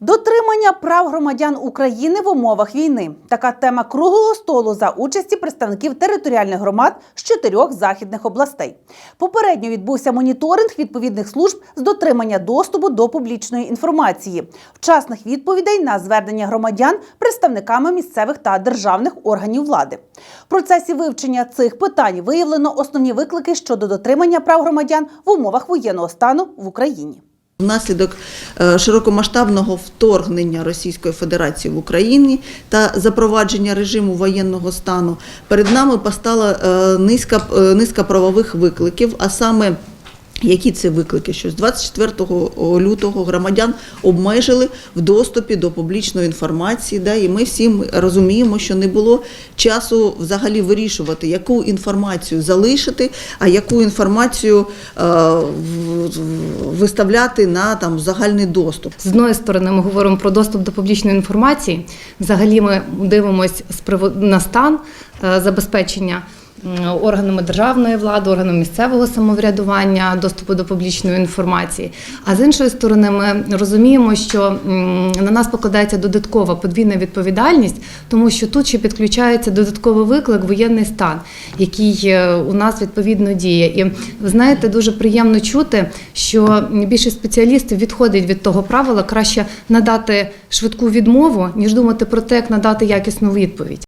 Дотримання прав громадян України в умовах війни. Така тема круглого столу за участі представників територіальних громад з чотирьох західних областей. Попередньо відбувся моніторинг відповідних служб з дотримання доступу до публічної інформації, вчасних відповідей на звернення громадян представниками місцевих та державних органів влади. В процесі вивчення цих питань виявлено основні виклики щодо дотримання прав громадян в умовах воєнного стану в Україні. Внаслідок е, широкомасштабного вторгнення Російської Федерації в Україні та запровадження режиму воєнного стану перед нами постала е, низка, е, низка правових викликів, а саме які це виклики? Що з 24 лютого громадян обмежили в доступі до публічної інформації, да, і ми всі розуміємо, що не було часу взагалі вирішувати, яку інформацію залишити, а яку інформацію е, виставляти на там загальний доступ. З одної сторони, ми говоримо про доступ до публічної інформації. Взагалі, ми дивимося на стан е, забезпечення органами державної влади, органами місцевого самоврядування, доступу до публічної інформації. А з іншої сторони, ми розуміємо, що на нас покладається додаткова подвійна відповідальність, тому що тут ще підключається додатковий виклик воєнний стан, який е, у нас відповідно діє. І ви знаєте, дуже приємно чути, що більшість спеціалістів відходить від того правила краще надати швидку відмову, ніж думати про те, як надати якісну відповідь.